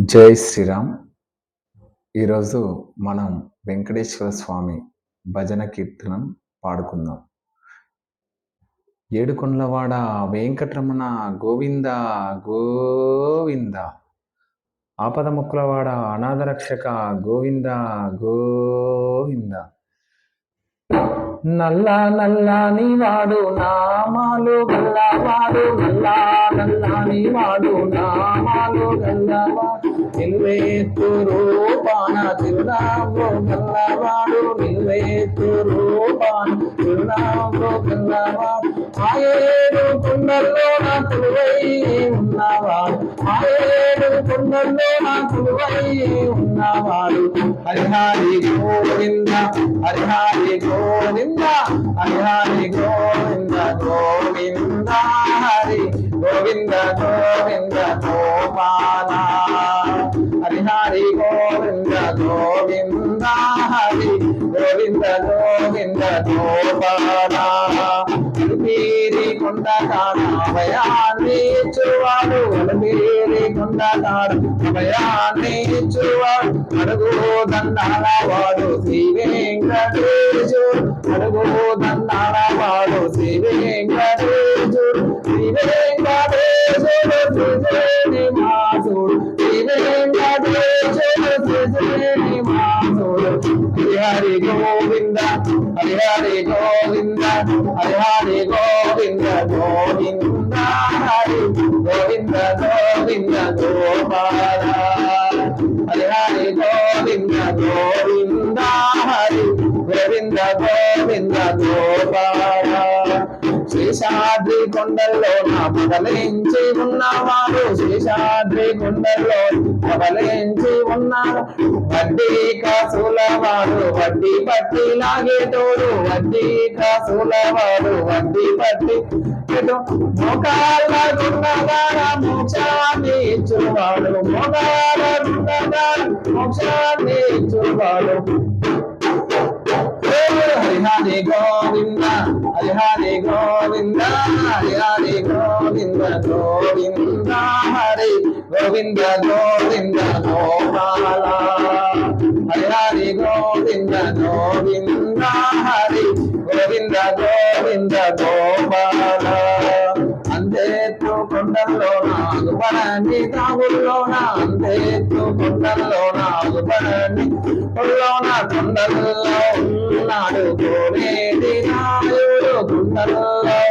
జై శ్రీరామ్. ఈరోజు మనం వెంకటేశ్వర స్వామి భజన కీర్తనం పాడుకుందాం. ఏడుకొండలవాడ వెంకటరమణ గోవింద గోవింద. ఆపద ముక్కులవాడ అనాథరక్షక గోవింద గోవింద. నల్ల నల్లని వాడు నామాలు గల్లవాడు నల్ల నల్లని వాడు నామాలు గల్లవాడు. నిలువేత్తు రూపాన తిరునామో గల్లవాడు నిలువేత్తు రూపాన తిరునామో గల్లవాడు ఆయేడు కొండల్లో నా కొలువై ఉన్నవాడు ఆయేడు కొండల్లో నా కొలువై ఉన్నవాడు. హరిహారి గోవింద హరిహారి గోవింద హరిహారి గోవింద గోవింద హరి గోవింద గోవింద. గోవింద గోపాల అలుమీరి కొండ కాడభయాన్ని ఇచ్చువాడు. అలుమీరి కొండ కాడ అభయాన్ని చూవాడు అడుగు దండాల వాడు శ్రీ వెంకటేశు. అడుగు దండాల వాడు శ్రీ వెంకటేశు. శ్రీ వెంకటేశుడు మాసుడు శ్రీ వెంకటేశుడు శ్రీ మాసుడు హరి హరి గోవింద హరి హరి గోవింద గోవింద హరి గోవింద గోవింద గోపాల హరి హరి గోవింద గోవింద కొండల్లో నా పగలించి ఉన్నవాడు శేషాద్రి కొండల్లో పగలించి ఉన్నాడు వడ్డీ కాసులవాడు వడ్డీ పట్టి లాగేటోడు వడ్డీ కాసులవాడు వడ్డీ పట్టి మోకాళ్ళ మోక్షాన్ని ఇచ్చువాడు. మోకాళ్ళ మోక్షాన్ని ఇచ్చువాడు. హరి గోవింద హరి గోవింద. హరి హరి గోవింద గోవింద హరి గోవింద గోవింద గోపాల. హరి హరి గోవింద గోవింద హరి గోవింద గోవింద గోపాల. అంతేత్తు కొండల్లో నాగుపడని తాగుల్లోన అంతేత్తు కొండల్లో నాగుపడని కొండలోన కొండల్లో ఉన్నాడు కోనేటి నాయుడు కొండల్లో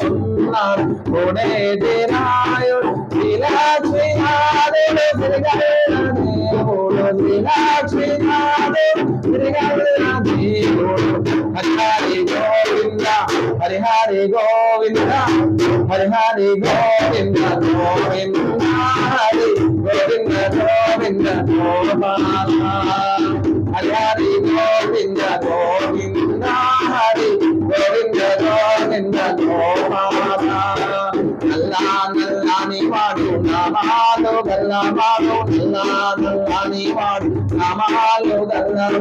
ఉన్నాడు కోనేటి నాయుడు శ్రీలక్ష్మీనాథుడు తిరగలేన దేవుడు శ్రీలక్ష్మీనాథుడు తిరగలేన దేవుడు హరి గోవింద గోవింద గోవింద నల్లా నల్లాని వాడు నామాలు గల్లవాడు నల్లా నల్లాని వాడు నామాలు గల్లం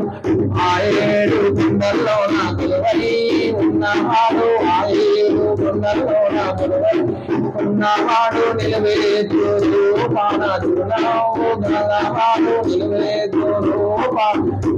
ఆ ఏడు గుండెల్లో నా కొలువై ఉన్నవాడు ఆ ఏడు గుండెల్లో నా కొలువై ఉన్నవాడు నిలవేదు రూపాన పాన చూడవు గల్లవాడు రూపాను గలవాడు పాడు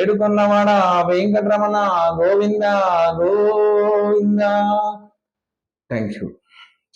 ఏడుకొన్నవాడ వెంకటరమణ గోవింద గోవింద. Thank you